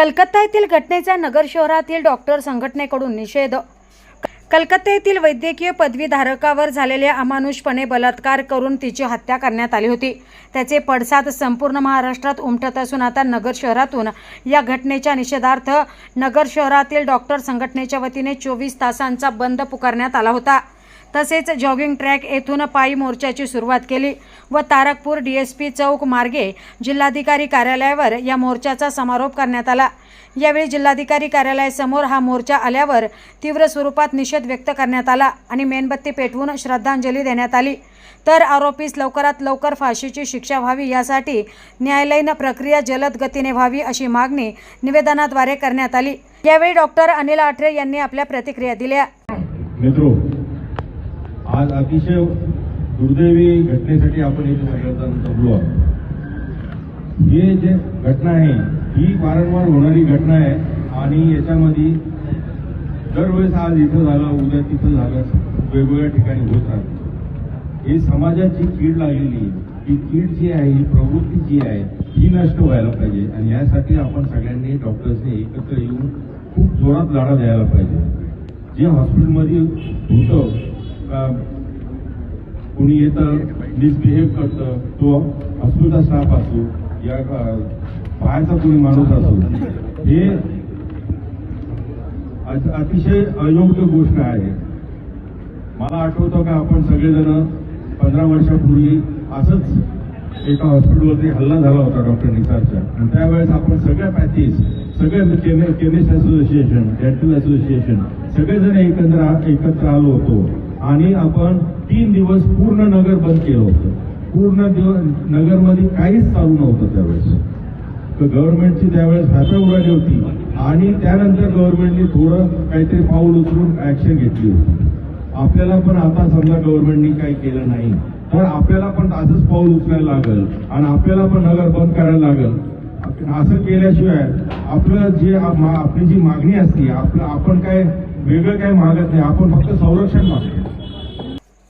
कलकत्ता येथील घटनेचा नगर शहरातील डॉक्टर संघटनेकडून निषेध. कलकत्ता येथील वैद्यकीय पदवीधारकावर झालेल्या अमानुषपणे बलात्कार करून तिची हत्या करण्यात आली होती. त्याचे पडसाद संपूर्ण महाराष्ट्रात उमटत असून आता नगर शहरातून या घटनेच्या निषेधार्थ नगर शहरातील डॉक्टर संघटनेच्या वतीने चोवीस तासांचा बंद पुकारण्यात आला होता. तसेच जॉगिंग ट्रॅक येथून पायी मोर्चाची सुरुवात केली व तारकपूर डीएसपी चौक मार्गे जिल्हाधिकारी कार्यालयावर या मोर्चाचा समारोप करण्यात आला. यावेळी जिल्हाधिकारी कार्यालयासमोर हा मोर्चा आल्यावर तीव्र स्वरूपात निषेध व्यक्त करण्यात आला आणि मेणबत्ती पेटवून श्रद्धांजली देण्यात आली. तर आरोपीस लवकरात लवकर फाशीची शिक्षा व्हावी यासाठी न्यायालयीन प्रक्रिया जलद गतीने व्हावी अशी मागणी निवेदनाद्वारे करण्यात आली. यावेळी डॉक्टर अनिल आठरे यांनी आपल्या प्रतिक्रिया दिल्या. आज अतिशय दुर्दैवी घटनेसाठी आपण इथे सगळ्यांना जमलो आहोत. हे जे घटना आहे ही वारंवार होणारी घटना आहे आणि याच्यामध्ये दरवेळेस आज इथं झालं उद्या तिथं झालं वेगवेगळ्या ठिकाणी होत राहतं. हे समाजाची कीड लागलेली ही कीड जी आहे ही प्रवृत्ती जी आहे ही नष्ट व्हायला पाहिजे आणि यासाठी आपण सगळ्यांनी डॉक्टर्सनी एकत्र येऊन खूप जोरात लढा द्यायला पाहिजे. जे हॉस्पिटलमध्ये होतं का कोणी येतं मिसबिहेव करतं तो हॉस्पिटलचा स्टाफ असो या बाहेरचा कोणी माणूस असो. हे अतिशय अयोग्य गोष्ट आहे. मला आठवतं का आपण सगळेजण पंधरा वर्षापूर्वी असंच एका हॉस्पिटलवरती हल्ला झाला होता डॉक्टर निसारच्या आणि त्यावेळेस आपण सगळ्या पॅथीस सगळे केमिस्ट असोसिएशन डेंटल असोसिएशन सगळेजण एकत्र एकत्र आलो होतो. आणि आपण तीन दिवस पूर्ण नगर बंद केलं होतं. पूर्ण दिवस नगरमध्ये काहीच चालू नव्हतं त्यावेळेस. तर गव्हर्नमेंटची त्यावेळेस भाषा उडाली होती. आणि त्यानंतर गव्हर्नमेंटने थोडं काहीतरी पाऊल उचलून ऍक्शन घेतली होती. आपल्याला पण आता समजा गव्हर्नमेंटनी काही केलं नाही तर आपल्याला पण असंच पाऊल उचलायला लागल आणि आपल्याला पण नगर बंद करायला लागल. असं केल्याशिवाय आपलं जे आपली जी मागणी असते आपलं आपण काय वेगळं काय मागत नाही आपण फक्त संरक्षण मागतो.